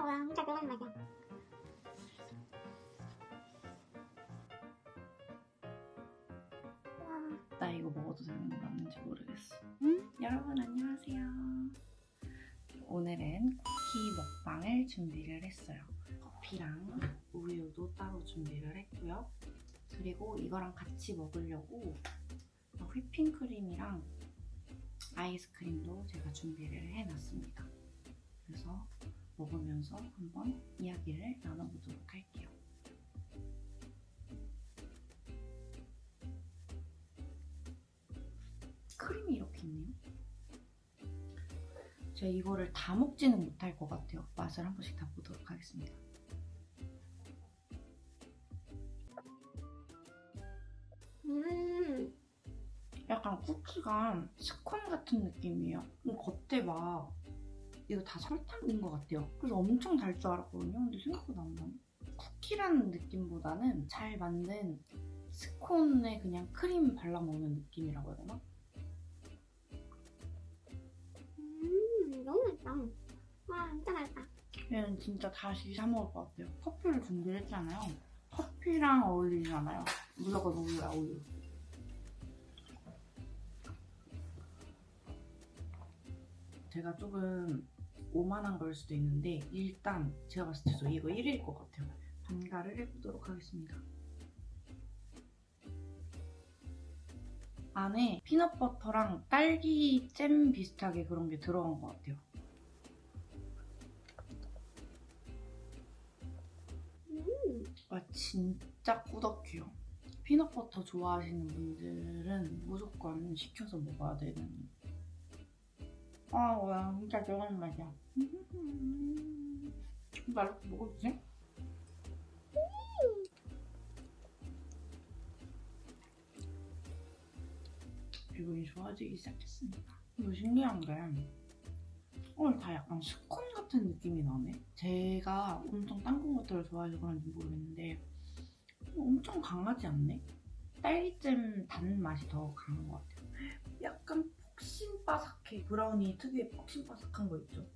그런 맛이야 와나 이거 먹어도 되는 거 맞는지 모르겠어. 여러분 안녕하세요. 오늘은 쿠키 먹방을 준비를 했어요. 커피랑 우유도 따로 준비를 했고요. 그리고 이거랑 같이 먹으려고 휘핑크림이랑 아이스크림도 제가 준비를 해놨습니다. 그래서 먹으면서 한번 이야기를 나눠보도록 할게요. 크림이 이렇게 있네요. 제가 이거를 다 먹지는 못할 것 같아요. 맛을 한 번씩 다 보도록 하겠습니다. 음, 약간 쿠키가 스콘 같은 느낌이에요. 음, 겉에 막 이거 다 설탕인 것 같아요. 그래서 엄청 달 줄 알았거든요. 근데 생각보다 안 나네. 쿠키라는 느낌보다는 잘 만든 스콘에 그냥 크림 발라 먹는 느낌이라고 해야 되나? 음, 너무 맛있다 와 진짜 맛있다 얘는 진짜 다시 사 먹을 것 같아요. 커피를 준비를 했잖아요. 커피랑 어울리잖아요. 무조건 우유야, 우유. 제가 조금 오만한 걸 수도 있는데 일단 제가 봤을 때 저 이거 1위일 것 같아요. 반가를 해보도록 하겠습니다. 안에 피넛버터랑 딸기 잼 비슷하게 그런 게 들어간 것 같아요. 음, 와 진짜 꾸덕해요. 피넛버터 좋아하시는 분들은 무조건 시켜서 먹어야 되는. 아, 와 진짜 좋아하는 맛이야. 말로 먹어도 돼? 기분이 좋아지기 시작했습니다. 이거 신기한 게 오늘 다 약간 스콘 같은 느낌이 나네. 제가 엄청 땅콩 버터를 좋아해서 그런지 모르겠는데 엄청 강하지 않네? 딸기잼 단 맛이 더 강한 것 같아요. 브라우니 특유의 폭신바삭한 거 있죠?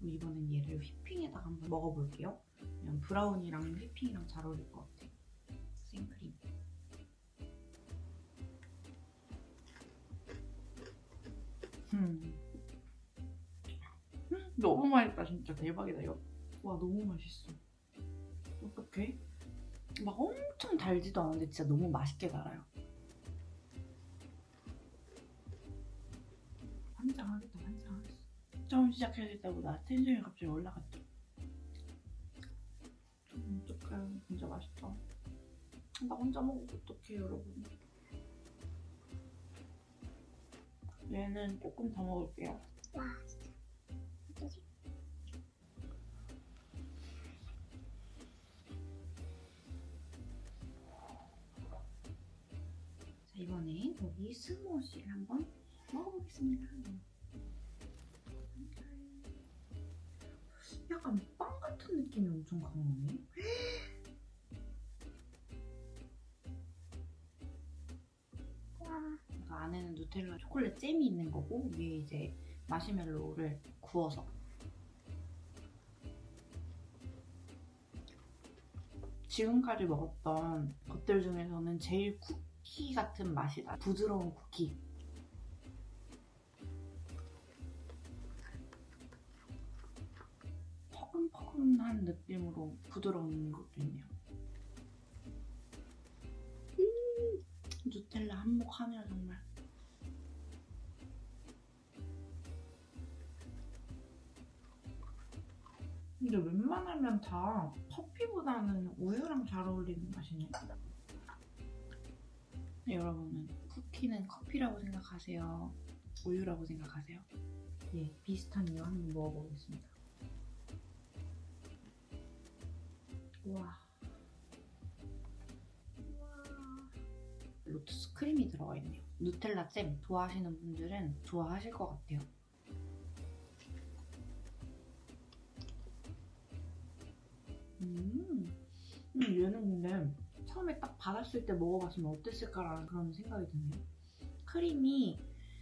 이번엔 얘를 휘핑에다가 한번 먹어볼게요. 그냥 브라우니랑 휘핑이랑 잘 어울릴 것 같아. 생크림. 음. 음, 너무 맛있다 진짜 대박이다 이거 와 너무 맛있어 어떡해? 막 엄청 달지도 않은데 진짜 너무 맛있게 달아요. 환장하겠다 환장하겠어 처음 시작했을 때보다 텐션이 갑자기 올라갔죠. 음, 어떡해. 진짜 맛있다. 나 혼자 먹으면 어떡해 여러분. 얘는 조금 더 먹을게요. 와 자 이번에 여기 스모시를 한번 먹어보겠습니다. 약간 빵 같은 느낌이 엄청 강하네. 와그 안에는 누텔라 초콜릿 잼이 있는 거고 위에 이제 마시멜로우를 구워서 지금까지 먹었던 것들 중에서는 제일 쿠키 같은 맛이다. 부드러운 쿠키. 퍼근퍼근한 느낌으로 부드러운 것도 있네요. 누텔라 한몫하네요 정말. 근데 웬만하면 다 커피보다는 우유랑 잘 어울리는 맛이네. 네, 여러분은 쿠키는 커피라고 생각하세요? 우유라고 생각하세요? 예, 비슷한 이유 한번 먹어보겠습니다. 우와. 로투스 크림이 들어가 있네요. 누텔라 잼 좋아하시는 분들은 좋아하실 것 같아요. 음, 음, 얘는 근데 처음에 딱 받았을 때 먹어봤으면 어땠을까라는 그런 생각이 드네요. 크림이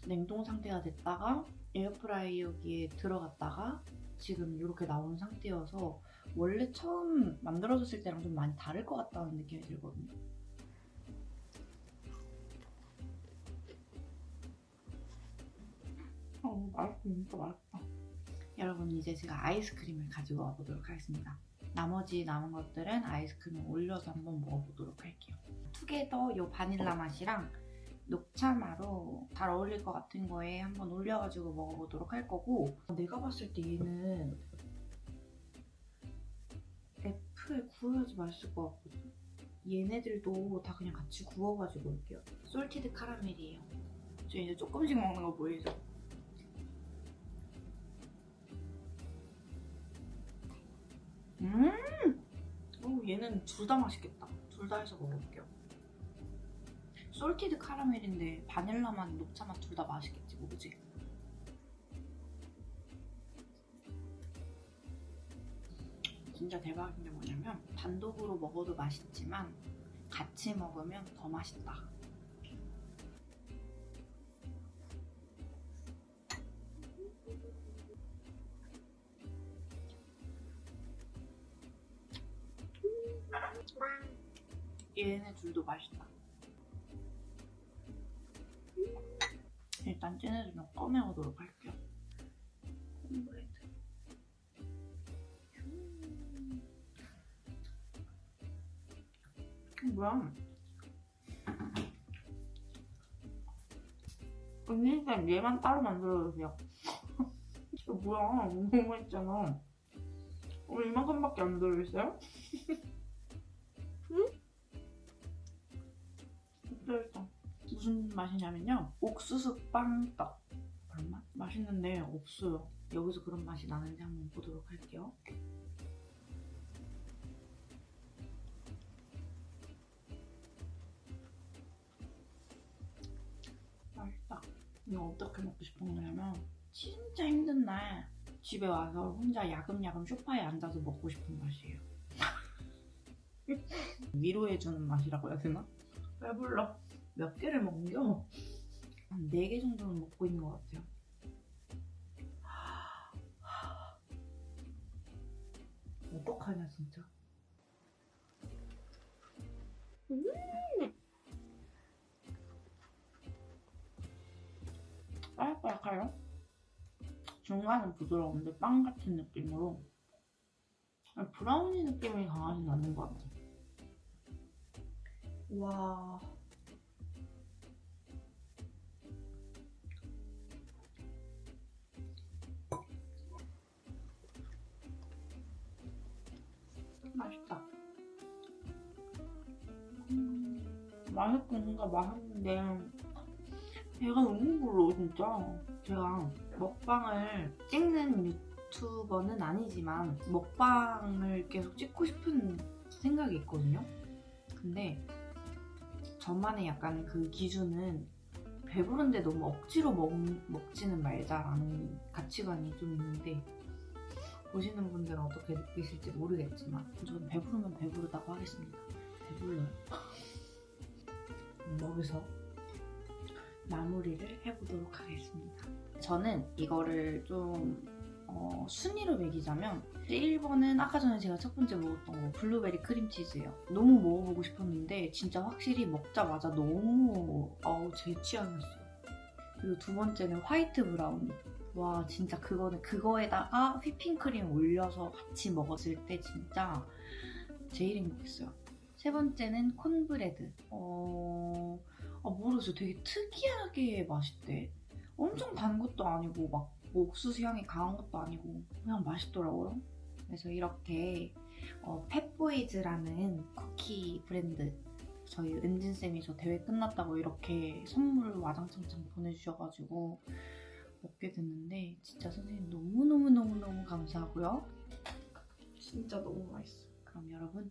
냉동 상태가 됐다가 에어프라이어기에 들어갔다가 지금 이렇게 나온 상태여서 원래 처음 만들어졌을 때랑 좀 많이 다를 것 같다는 느낌이 들거든요. 어, 맛있어, 진짜 맛있다. 여러분, 이제 제가 아이스크림을 가지고 와보도록 하겠습니다. 나머지 남은 것들은 아이스크림 올려서 한번 먹어보도록 할게요. 투게더 요 바닐라 맛이랑 녹차마로 잘 어울릴 것 같은 거에 한번 올려가지고 먹어보도록 할 거고 내가 봤을 때 얘는 F에 구워야지 맛있을 것 같거든 얘네들도 다 그냥 같이 구워가지고 올게요 솔티드 카라멜이에요 저 이제 조금씩 먹는 거 보이죠? 얘는 둘 다 맛있겠다 둘 다 해서 먹어볼게요 솔티드 카라멜인데 바닐라 맛, 녹차 맛 둘 다 맛있겠지 뭐지? 진짜 대박인 게 뭐냐면 단독으로 먹어도 맛있지만 같이 먹으면 더 맛있다. 얘네 둘도 맛있다. 일단 쟤네들 좀 꺼내오도록 할게요. 이거 뭐야? 언니 일단 얘만 따로 만들어주세요. 뭐야? 너무 맛있잖아. 우리 이만큼밖에 안 들어있어요? 일단 무슨 맛이냐면요. 옥수수 빵떡. 그런 맛? 맛있는데 없어요. 여기서 그런 맛이 나는지 한번 보도록 할게요. 맛있다. 이거 어떻게 먹고 싶은 거냐면 진짜 힘든 날 집에 와서 혼자 야금야금 소파에 앉아서 먹고 싶은 맛이에요. 위로해주는 맛이라고 해야 되나? 배불러. 몇 개를 먹는겨? 한 4개 정도는 먹고 있는 것 같아요. 어떡하냐, 진짜. 음. 빨딱해요. 중간은 부드러운데 빵 같은 느낌으로 브라우니 느낌이 강하진 않는 것 같아. 와. 맛있다. 음, 맛있긴 진짜 맛있는데 배가 너무 불러 진짜. 제가 먹방을 찍는 유튜버는 아니지만 먹방을 계속 찍고 싶은 생각이 있거든요. 근데 저만의 약간 그 기준은 배부른데 너무 억지로 먹, 먹지는 말자라는 가치관이 좀 있는데 보시는 분들은 어떻게 느끼실지 모르겠지만 저는 배부르면 배부르다고 하겠습니다. 배불러요. 여기서 마무리를 해보도록 하겠습니다. 저는 이거를 좀 어, 순위로 매기자면 1번은 아까 전에 제가 첫 번째 먹었던 거 블루베리 크림치즈예요. 너무 먹어보고 싶었는데 진짜 확실히 먹자마자 너무 어우 제 취향이었어요. 그리고 두 번째는 화이트 브라우니. 와 진짜 그거는 그거에다가 휘핑크림 올려서 같이 먹었을 때 진짜 제일 행복했어요. 세 번째는 콘브레드. 어... 아, 모르겠어요. 되게 특이하게 맛있대. 엄청 단 것도 아니고 막 뭐 옥수수 향이 강한 것도 아니고 그냥 맛있더라고요. 그래서 이렇게 어, 펫보이즈라는 쿠키 브랜드 저희 은진쌤이 저 대회 끝났다고 이렇게 선물 와장창창 보내주셔가지고 먹게 됐는데 진짜 선생님 너무너무너무너무 감사하고요. 진짜 너무 맛있어. 그럼 여러분